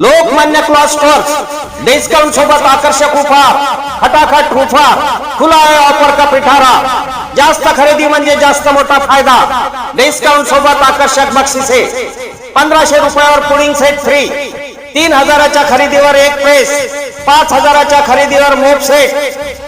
Lokmanya cloth discount सोबत आकर्षक offer फटाफट ऑफर खुला आहे ऑफर का पिठारा. जास्त खरेदी म्हणजे जास्त मोठा फायदा. डिस्काउंट सोबत आकर्षक बक्षिसे. पंधराशे रुपयावर पुडिंग सेट फ्री तीन हजाराच्या खरेदीवर एक प्रेस पाच हजाराच्या खरेदीवर मोप सेट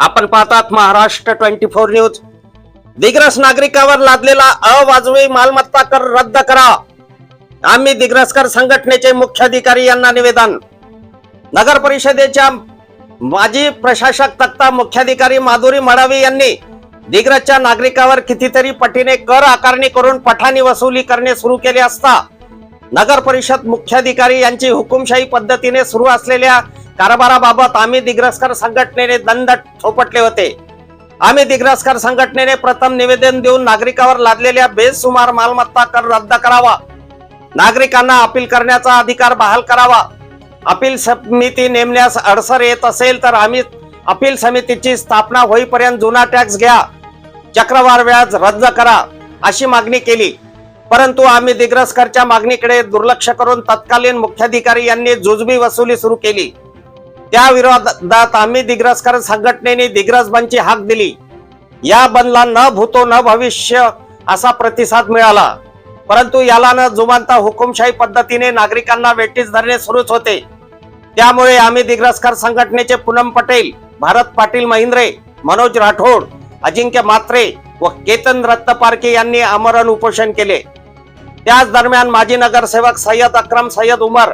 आपण पाहतात Maharashtra twenty four news. Digras नागरिकावर लादलेला अवाजवी मालमत्ता कर रद्द करा. आम्ही दिग्रसकर संघटनेचे मुख्याधिकारी यांना निवेदन. नगर परिषदेच्या माजी प्रशासक तक्ता मुख्याधिकारी माधुरी मडावी यांनी दिग्रसच्या नागरिकावर कितीतरी पटीने कर आकारणी करून पठाणी वसुली करणे सुरू केले असता नगर परिषद मुख्याधिकारी यांची हुकुमशाही पद्धतीने सुरू असलेल्या कारभाराबाबत आम्ही दिग्रसकर संघटनेने दंड थोपटले होते. आम्ही दिग्रसकर संघटनेने प्रथम निवेदन देऊन नागरिकावर लादलेल्या बेसुमार मालमत्ता कर रद्द करावा. नागरिकांना अपील करण्याचा अधिकार बहाल करावा. अपील समिती नेमण्यास अडसर येत असेल तर आम्ही अपील समितीची स्थापना होईपर्यंत जुना टॅक्स घ्या. चक्रवार व्याज रद्द करा अशी मागणी केली. परंतु आम्ही दिग्रसकरच्या मागणीकडे दुर्लक्ष करून तत्कालीन मुख्याधिकारी यांनी जुजबी वसुली सुरू केली. त्या विरोधात आम्ही दिग्रसकर संघटनेने दिग्रस बंदची हाक दिली. या बंदला न भूतो न भविष्य असा प्रतिसाद मिळाला. परंतु याला न जुमानता हुकुमशाही पद्धतीने नागरिकांना वेटीस धरणे सुरूच होते. त्यामुळे आम्ही दिग्रसकर संघटनेचे पूनम पटेल भारत पाटील महिंद्रे मनोज राठोड अजिंक्य मात्रे व केतन रत्तपारखे यांनी आमरण उपोषण केले. त्याच दरम्यान माजी नगरसेवक सय्यद अक्रम सय्यद उमर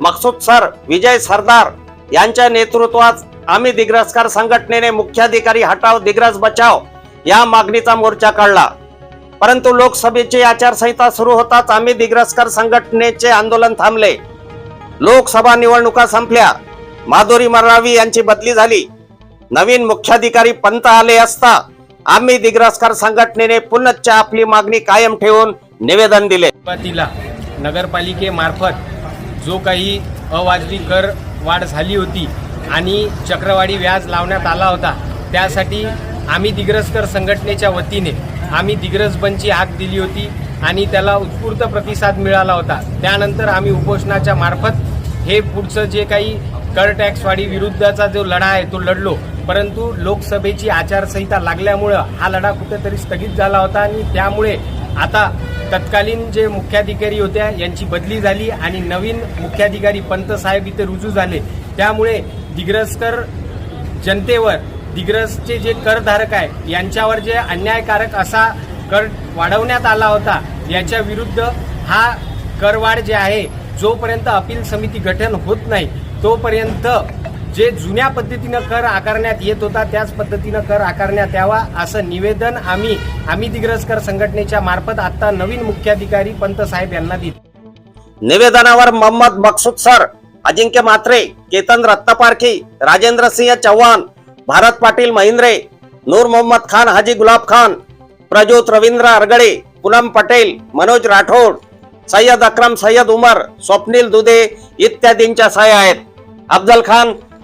मकसूद सर विजय सरदार यांच्या नेतृत्वात आम्ही दिग्रजकार संघटनेने मुख्याधिकारी हटाव दिग्रज बचाव या मागणीचा मोर्चा काढला. परंतु लोकसभेची आचारसंहिता सुरू होताच आम्ही दिग्रसकर संघटनेचे आंदोलन थांबले. लोकसभा निवडणुका संपल्या. माधुरी मरावी यांची बदली झाली. नवीन मुख्याधिकारी पंत आले असता आम्ही दिग्रसकर संघटनेने पुनश्च आपली मागणी कायम ठेवून निवेदन दिले. सुरुवातीला नगरपालिकेमार्फत जो काही अवाजवी कर वाढ झाली होती आणि चक्रवाढी व्याज लावण्यात आला होता त्यासाठी आम्ही दिग्रजकर संघटनेच्या वतीने आम्ही दिग्रज बंदची हाक दिली होती आणि त्याला उत्स्फूर्त प्रतिसाद मिळाला होता. त्यानंतर आम्ही उपोषणाच्या मार्फत हे पुढचं जे काही कर टॅक्सवाढी विरुद्धचा जो लढा आहे तो लढलो. परंतु लोकसभेची आचारसंहिता लागल्यामुळं हा लढा कुठेतरी स्थगित झाला होता आणि त्यामुळे आता तत्कालीन जे मुख्याधिकारी होत्या यांची बदली झाली आणि नवीन मुख्याधिकारी पंत साहेब इथे रुजू झाले. त्यामुळे दिग्रसकर जनतेवर दिग्रसचे जे करधारक आहे यांच्यावर जे अन्यायकारक असा कर वाढवण्यात आला होता याच्या विरुद्ध हा करवाढ जे आहे जोपर्यंत अपील समिती गठन होत नाही तोपर्यंत जे जुन्या पद्धतीनं कर आकारण्यात येत होता त्याच पद्धतीनं कर आकारण्यात यावा असं निवेदन आम्ही आम्ही दिग्रजकर संघटनेच्या मार्फत आता नवीन मुख्याधिकारी पंत साहेब यांना दिले. निवेदनावर मोहम्मद मकसूद सर अजिंक्य मात्रे केतन रत्नपारखी राजेंद्र सिंह चव्हाण भारत पाटील महिंद्रे नूर मोहम्मद खान हाजी गुलाब खान प्रज्योत रवींद्र अरगडे पुनम पटेल मनोज राठोड सय्यद अक्रम सय्यद उमर स्वप्नील दुधे इत्यादींच्या सह्या आहेत. अफजल खान